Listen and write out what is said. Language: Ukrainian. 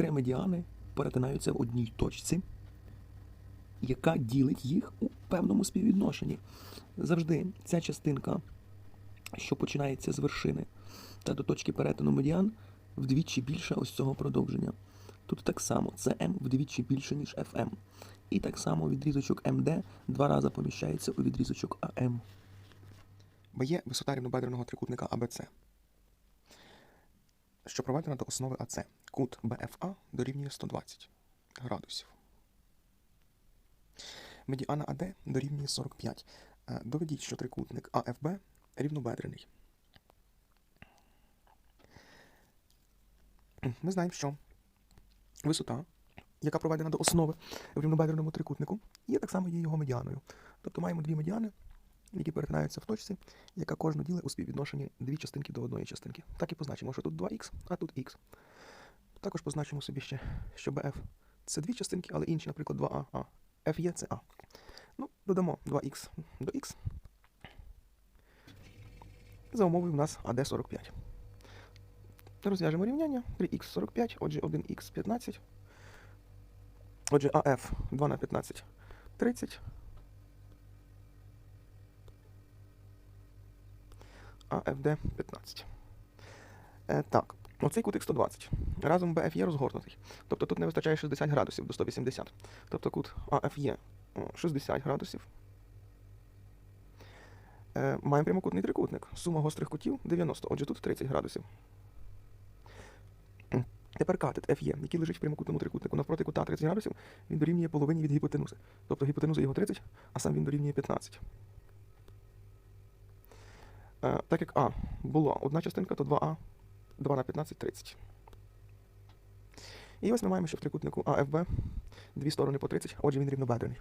три медіани перетинаються в одній точці, яка ділить їх у певному співвідношенні. Завжди ця частинка, що починається з вершини та до точки перетину медіан, вдвічі більша ось цього продовження. Тут так само це вдвічі більше, ніж FM. І так само відрізочок МД два рази поміщається у відрізочок АМ. Бо є висота рівнобедреного трикутника АБЦ, що проведена до основи АЦ. Кут БФА дорівнює 120 градусів. Медіана АД дорівнює 45. Е, Доведіть, що трикутник АФБ рівнобедрений. Ми знаємо, що висота, яка проведена до основи в рівнобедреному трикутнику, є так само є його медіаною. Тобто маємо дві медіани, які перетинаються в точці, яка кожну ділить у співвідношенні дві частинки до одної частинки. Так і позначимо, що тут 2х, а тут х. Також позначимо собі ще, що BF це дві частинки, але інші, наприклад, 2а, а. F є це А. Ну, додамо 2х до х. За умовою в нас AD 45. Розв'яжемо рівняння. 3х 45, отже 1х 15. Отже, AF 2 на 15 30. АФД 15. Е, так, оцей кутик 120. Разом є розгорнутий. Тобто тут не вистачає 60 градусів до 180. Тобто кут о, 60 градусів. Е, маємо прямокутний трикутник. Сума гострих кутів 90. Отже, тут 30 градусів. Тепер катет FE, який лежить в прямокутному трикутнику навпроти кута 30 градусів, він дорівнює половині від гіпотенузи. Тобто гіпотенуза його 30, а сам він дорівнює 15. Е, так як А було одна частинка, то 2А 2 на 15 30. І ось ми маємо, що в трикутнику АФБ дві сторони по 30, отже він рівнобедрений.